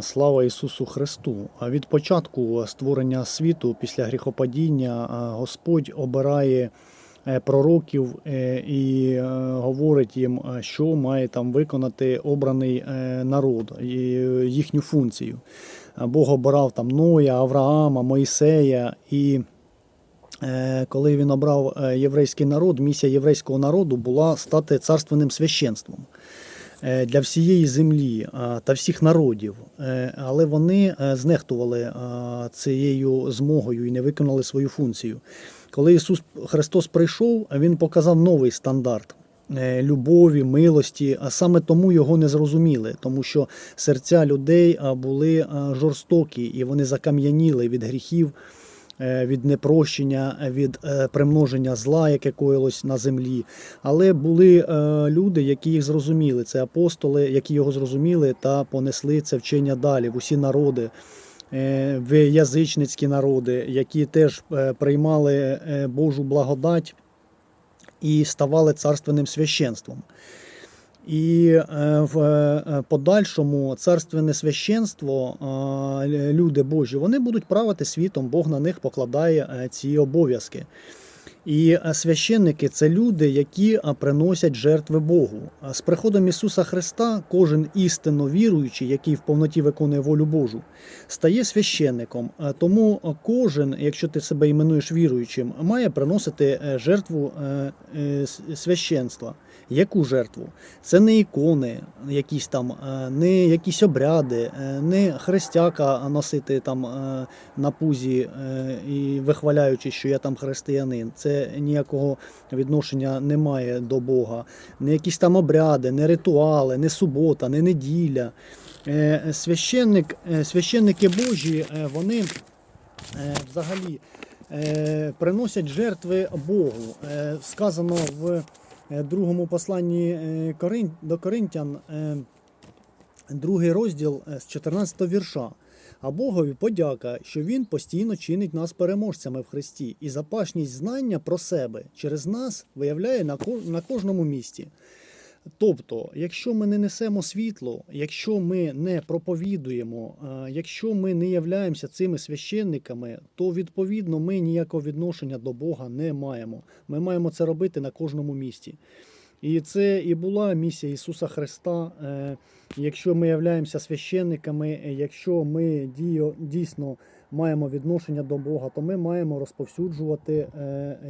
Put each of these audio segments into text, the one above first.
Слава Ісусу Христу! Від початку створення світу після гріхопадіння Господь обирає е, пророків е, і е, говорить їм, е, що має там виконати обраний е, народ і е, їхню функцію. Бог обирав там Ноя, Авраама, Моїсея і. Е, Коли він обрав е, єврейський народ, місія єврейського народу була стати царственним священством е, для всієї землі та всіх народів. Е, Але вони е, знехтували цією змогою і не виконали свою функцію. Коли Ісус Христос прийшов, Він показав новий стандарт. е, Любові, милості, а саме тому його не зрозуміли, тому що серця людей були жорстокі і вони закам'яніли від гріхів, е, від непрощення, від е, примноження зла, яке коїлось на землі. Але були е, люди, які їх зрозуміли. Це апостоли, які його зрозуміли та понесли це вчення далі в усі народи. е, В язичницькі народи, які теж е, приймали е, Божу благодать і ставали царственним священством. І е, в е, подальшому царственне священство, е, люди Божі, вони будуть правити світом, Бог на них покладає ці обов'язки. І священники це люди, які приносять жертви Богу. З приходом Ісуса Христа кожен істинно віруючий, який в повноті виконує волю Божу, стає священником. Тому кожен, якщо ти себе іменуєш віруючим, має приносити жертву священства. Яку жертву? Це не ікони, якісь там, е, не якісь обряди, е, не хрестяка носити там е, на пузі і вихваляючи, що я там християнин. Це ніякого відношення не має до Бога. Не якісь там обряди, не ритуали, не субота, не неділя. Священник, священники Божі, вони взагалі приносять жертви Богу. Сказано в другому посланні е, до Коринтян, е, другий розділ е, з 14 вірша. А Богові подяка, що Він постійно чинить нас переможцями в Христі, і запашність знання про себе через нас виявляє на кожному місці. Тобто, якщо ми не несемо світло, якщо ми не проповідуємо, е, якщо ми не являємося цими священниками, то відповідно ми ніякого відношення до Бога не маємо. Ми маємо це робити на кожному місці. І це і була місія Ісуса Христа. Е, Якщо ми являємося священниками, е, якщо ми дійсно маємо відношення до Бога, то ми маємо розповсюджувати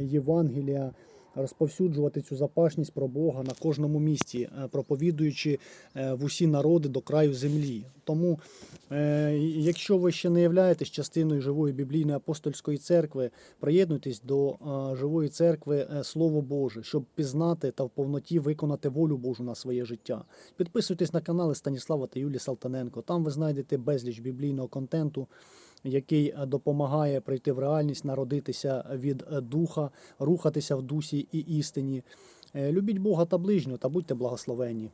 Євангелія, розповсюджувати цю запашність про Бога на кожному місці, е, проповідуючи е, в усі народи до краю землі. Тому, е, якщо ви ще не являєтесь частиною живої біблійної апостольської церкви, приєднуйтесь до живої церкви Слово Боже, щоб пізнати та в повноті виконати волю Божу на своє життя. Підписуйтесь на канали Станіслава та Юлії Салтаненко. Там ви знайдете безліч біблійного контенту, який е, допомагає прийти в реальність, народитися від е, духа, рухатися в дусі і істині. Е, Любіть Бога та ближнього та будьте благословенні.